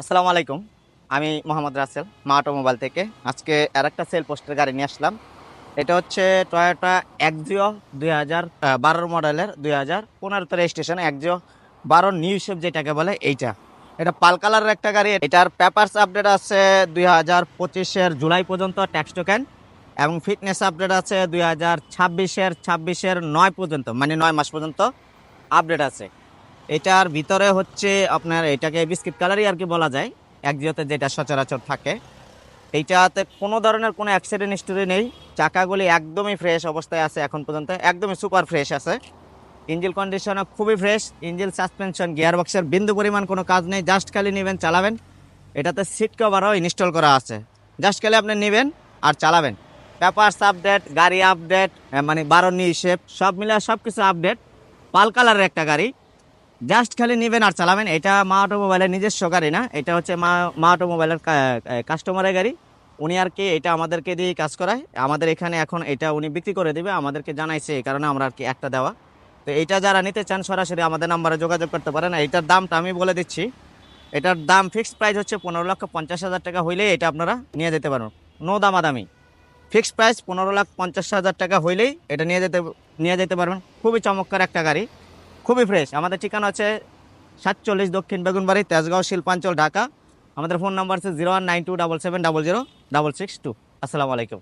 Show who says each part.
Speaker 1: আসসালামু আলাইকুম। আমি মোহাম্মদ রাসেল মা অটোমোবাইল থেকে। আজকে আর একটা সেল পোস্টের গাড়ি নিয়ে আসলাম। এটা হচ্ছে টয়োটা একজিও দুই হাজার বারোর মডেলের দুই হাজার পনেরোতে রেজিস্ট্রেশন একজিও বারোর নিউ শেপ যেটাকে বলে এইটা। এটা পাল কালারের একটা গাড়ি। এটার পেপারস আপডেট আছে দুই হাজার পঁচিশের জুলাই পর্যন্ত ট্যাক্স টোকেন এবং ফিটনেস আপডেট আছে দুই হাজার ছাব্বিশের ছাব্বিশের নয় পর্যন্ত মানে নয় মাস পর্যন্ত আপডেট আছে। এটার ভিতরে হচ্ছে আপনার এটাকে বিস্কিট কালারই আর কি বলা যায়। একজিওতে যেটা সচরাচর থাকে। এইটাতে কোনো ধরনের কোনো অ্যাক্সিডেন্ট হিস্টোরি নেই। চাকাগুলি একদমই ফ্রেশ অবস্থায় আছে এখন পর্যন্ত। একদমই সুপার ফ্রেশ আছে। ইঞ্জিল কন্ডিশনও খুবই ফ্রেশ ইঞ্জিল সাসপেনশন গিয়ার বক্সের বিন্দু পরিমাণ কোনো কাজ নেই। জাস্ট খালি নেবেন, চালাবেন। এটাতে সিট কভারও ইনস্টল করা আছে। জাস্ট খালি আপনি নেবেন আর চালাবেন। পেপারস আপডেট গাড়ি আপডেট মানে বারো নিশেপ সব মিলে সব কিছু আপডেট পাল কালারের একটা গাড়ি। জাস্ট খালি নেবেন আর চালাবেন, এটা মা অটোমোবাইলের নিজস্ব গাড়ি না, এটা হচ্ছে মা মা অটোমোবাইলের কাস্টমারের গাড়ি। উনি আর কি এটা আমাদেরকে দিয়ে কাজ করায়। আমাদের এখানে এখন এটা উনি বিক্রি করে দেবে, আমাদেরকে জানাইছে এই কারণে আমরা আর কি একটা দেওয়া। তো এটা যারা নিতে চান সরাসরি আমাদের নাম্বারে যোগাযোগ করতে পারেন। এটার দামটা আমি বলে দিচ্ছি, এটার দাম ফিক্সড প্রাইস হচ্ছে পনেরো লক্ষ পঞ্চাশ হাজার টাকা হইলেই এটা আপনারা নিয়ে যেতে পারবেন নো দামাদামি। ফিক্সড প্রাইস পনেরো লাখ পঞ্চাশ হাজার টাকা হইলেই এটা নিয়ে যেতে নিয়ে যেতে পারবেন। খুবই চমৎকার একটা গাড়ি। খুবই ফ্রেশ আমাদের ঠিকানা হচ্ছে সাতচল্লিশ দক্ষিণ বেগুনবাড়ি, তেজগাঁও, শিল্পাঞ্চল, ঢাকা। আমাদের ফোন নাম্বার আছে zero one nine two double seven double zero double six two আসসালামু আলাইকুম।